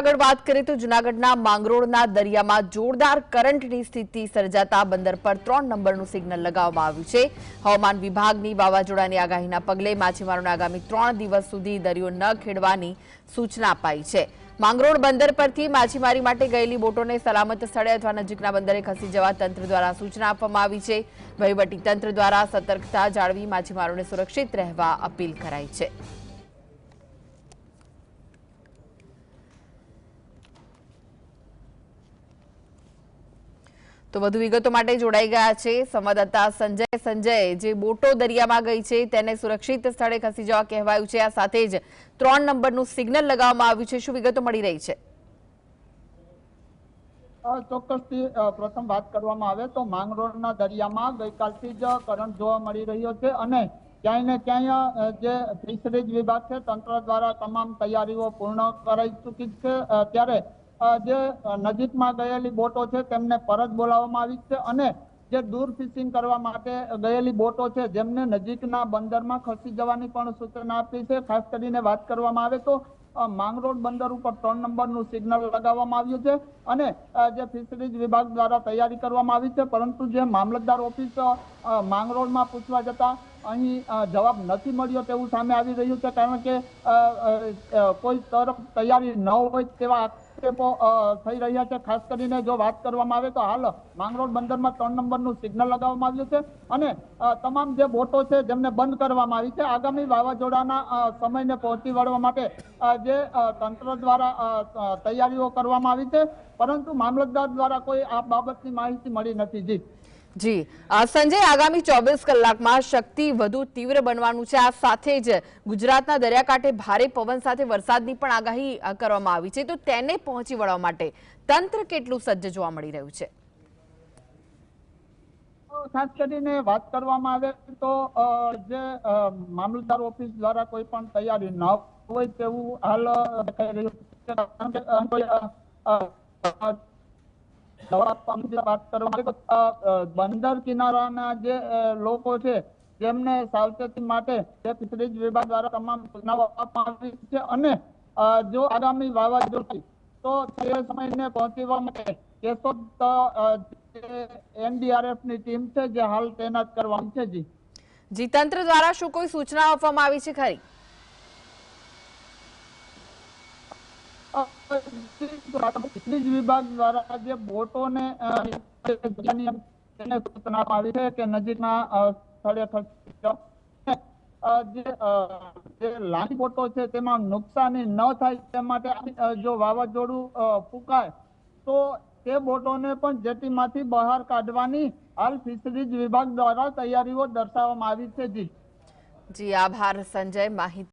આગળ વાત કરીએ તો જૂનાગઢના માંગરોળના દરિયામાં જોરદાર કરંટની સ્થિતિ સર્જાતા બંદર પર ત્રણ નંબરનું સિગ્નલ લગાવવામાં આવ્યું છે. હવામાન વિભાગની વાવાઝોડાની આગાહીના પગલે માછીમારોને આગામી ત્રણ દિવસ સુધી દરિયો ન ખેડવાની સૂચના અપાઈ છે. માંગરોળ બંદર પરથી માછીમારી માટે ગયેલી બોટોને સલામત સ્થળે અથવા નજીકના બંદરે ખસી જવા તંત્ર દ્વારા સૂચના આપવામાં આવી છે. વહીવટી તંત્ર દ્વારા સતર્કતા જાળવી માછીમારોને સુરક્ષિત રહેવા અપીલ કરાઈ છે. તો વધુ વિગતો માટે જોડાઈ ગયા છે સંવાદદાતા સંજય. સંજય, જે બોટો દરિયામાં ગઈ છે, તેને સુરક્ષિત સ્થળે ખસી જવા કહેવાયું છે. આ સાથે જ ત્રણ નંબરનું સિગ્નલ લગાવવામાં આવ્યું છે. શું વિગતો મળી રહી છે? ચોક્કસ ચોક્કસથી પ્રથમ વાત કરવામાં આવે તો માંગરોળના દરિયામાં ગઈકાલથી જ કરંટ જોવા મળી રહ્યો છે અને ક્યાંય ને ક્યાંય જે ફિશરીઝ વિભાગ છે, તંત્ર દ્વારા તમામ તૈયારીઓ પૂર્ણ કરાઈ ચૂકી છે. ત્યારે જે નજીકમાં ગયેલી બોટો છે, તેમને પરત બોલાવવામાં આવી છે અને જે દૂર ફિશિંગ કરવા માટે ગયેલી બોટો છે, જેમને નજીકના બંદરમાં ખસી જવાની પણ સૂચના આપી છે. ખાસ કરીને વાત કરવામાં આવે તો માંગરોળ બંદર ઉપર ત્રણ નંબરનું સિગ્નલ લગાવવામાં આવ્યું છે અને જે ફિશરીઝ વિભાગ દ્વારા તૈયારી કરવામાં આવી છે, પરંતુ જે મામલતદાર ઓફિસ માંગરોળમાં પૂછવા જતા અહીં જવાબ નથી મળ્યો તેવું સામે આવી રહ્યું છે, કારણ કે કોઈ તરફ તૈયારી ન હોય તેવા આક્ષેપો થઈ રહ્યા છે. ખાસ કરીને જો વાત કરવામાં આવે તો હાલ માંગરોળ બંદરમાં ત્રણ નંબરનું સિગ્નલ લગાવવામાં આવ્યું છે અને તમામ જે બોટો છે જેમને બંધ કરવામાં આવી છે, આગામી વાવાઝોડાના સમયને પહોંચી વળવા માટે જે તંત્ર દ્વારા તૈયારીઓ કરવામાં આવી છે. પરંતુ મામલતદાર દ્વારા કોઈ આ બાબતની માહિતી મળી નથી. જી. જી. સંજય, આગામી ચોવીસ કલાકમાં શક્તિ વધુ તીવ્ર બનવાનું છે. આ સાથે જ ગુજરાતના દરિયાકાંઠે ભારે પવન સાથે વરસાદની પણ આગાહી કરવામાં આવી છે. તો તેને પહોંચી વળવા માટે તંત્ર કેટલું સજ્જ જોવા મળી રહ્યું છે? ખાસ કરીને વાત કરવામાં આવે તો જે મામલતદાર ઓફિસ દ્વારા કોઈ પણ તૈયારી ન હોય તેવું હાલ દેખાઈ રહ્યું કારણ કે અ, કોઈ, અ, અ, અ, જવાબ વાત કરવામાં બંદર કિનારાના જે લોકો છે તેમને સાવચેતી માટે વિભાગ દ્વારા તમામ સૂચનાઓ આપવામાં આવી છે અને જો આગામી વાવાઝોડું તો તે સમયને પહોંચવા માટે કેશોદ અ, એનડીઆરએફની ટીમ છે જે હાલ તૈનાત કરવાની છે જી. જી તંત્ર દ્વારા શું કોઈ સૂચના આપવામાં આવી છે ખરી અ, ફિશરીઝ નુકસાની ન થાય તે માટે જો વાવાઝોડું ફૂંકાય તો તે બોટોને પણ જેટીમાંથી બહાર કાઢવાની હાલ ફિશરીઝ વિભાગ દ્વારા તૈયારીઓ દર્શાવવામાં આવી છે જી જી, આભાર સંજય. માહિતી